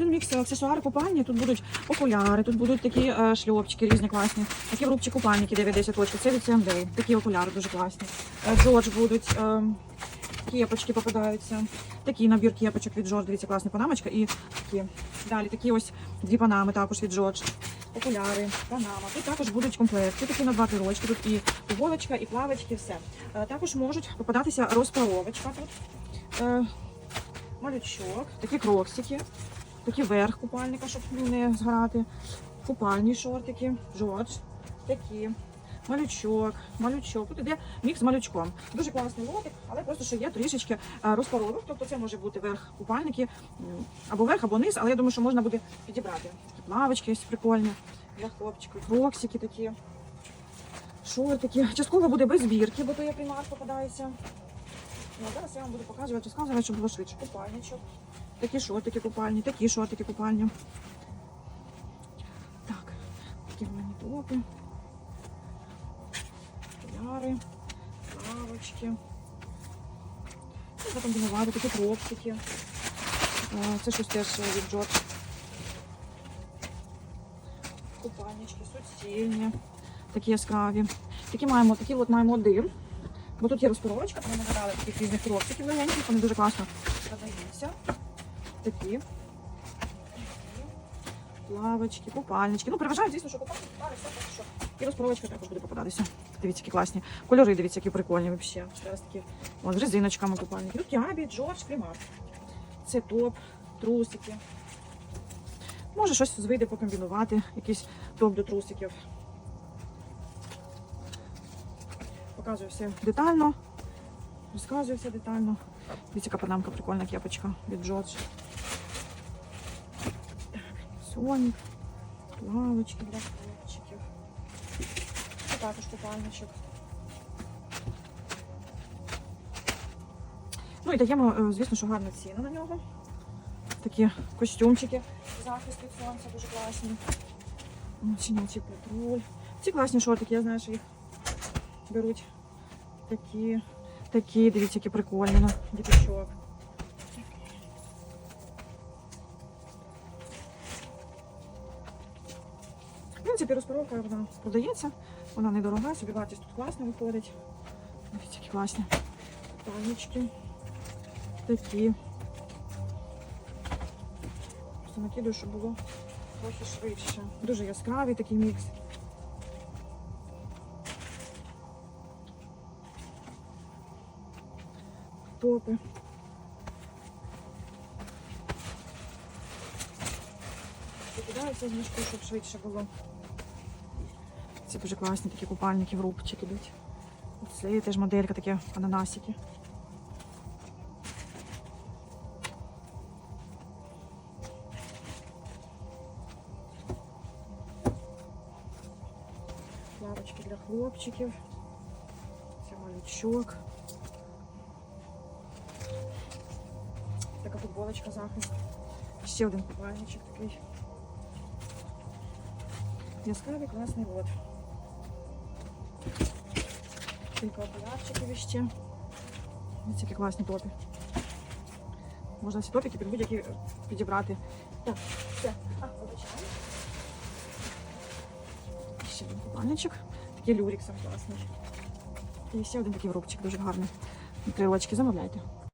один мікс аксесуари купальні. Тут будуть окуляри, тут будуть такі е, шльопчики різні класні. Такі в рубчі купальники 9-10 очки. Це від C&A. Такі окуляри дуже класні. Е, Джордж будуть. Е, Кепочки попадаються. Такий набір кепочок від Джордж. Дивіться, класна панамочка. І такі. Далі такі ось дві панами також від Джордж. Окуляри, панама. Тут також будуть комплекти. Такі на два пірочки. Тут і футболочка, і плавочки, все. Також можуть попадатися розпаровочка тут. Малючок, такі кроксики, такі верх купальника, щоб не зграти. Купальні шортики, Джордж, такі. Малючок, малючок. Тут іде мікс з малючком. Дуже класний лотик, але просто що є трішечки е, розпаровок. Тобто це може бути верх купальники, або верх, або низ, але я думаю, що можна буде підібрати. Такі плавочки прикольні для хлопчиків, кроксики такі, шортики. Частково буде без збірки, бо то я примат попадається. Ну, зараз я вам буду показувати, розказувати, щоб було швидше. Купальничок. Такі шортики купальні, такі шортики купальні. Так, такі в топи. Окуляри, плавочки. І закомбінувати такі кропчики. Е, Це щось теж від Джордж. Купальнички, суцільні, такі яскраві. Такі маємо, такі от маємо один. Бо тут є розпоровочка, ми нагадали таких різних хлопчиків легеньких, вони дуже класно продаються. Такі. Плавочки, купальнички. Ну, переважають, звісно, що купальники, пари, все так що. І розпоровочка також буде попадатися. Дивіться, які класні. Кольори, дивіться, які прикольні взагалі. Ще раз такі. Вон, з резиночками купальники. Тут Кіабі, Джордж, Примар. Це топ, трусики. Може щось вийде покомбінувати, якийсь топ до трусиків. Показую все детально. Розказую все детально. Дивіться, яка панамка прикольна кепочка від Джордж. Так, Сонік, плавочки для хлопчиків. Це також купальничок. Ну і даємо, е, звісно, що гарна ціна на нього. Такі костюмчики. Захист від сонця дуже класні. Чинячий патруль. Ці класні шортики, я знаю, що їх беруть такі, такі, дивіться, які прикольні на діточок. Принципі, розпаровка вона продається, вона недорога, собі вартість тут класно виходить. Дивіться, які класні панічки. Такі. Просто накидаю, щоб було трохи швидше. Дуже яскравий такий мікс. Топи. Покидаються з мішку, щоб швидше було. Ці дуже класні такі купальники в рубчик ідуть. Це теж моделька, такі ананасики. Лавочки для хлопчиків. Це малючок. Така футболочка захист. Ще один купальничок такий. Яскравий класний лот. Кілька окулярчиків іще. Ось які класні топи. Можна всі топики під будь-які підібрати. Так, все. А, вибачаю. Ще один купальничок. Такий люріксом класний. І ще один такий врубчик дуже гарний. Крилочки замовляйте.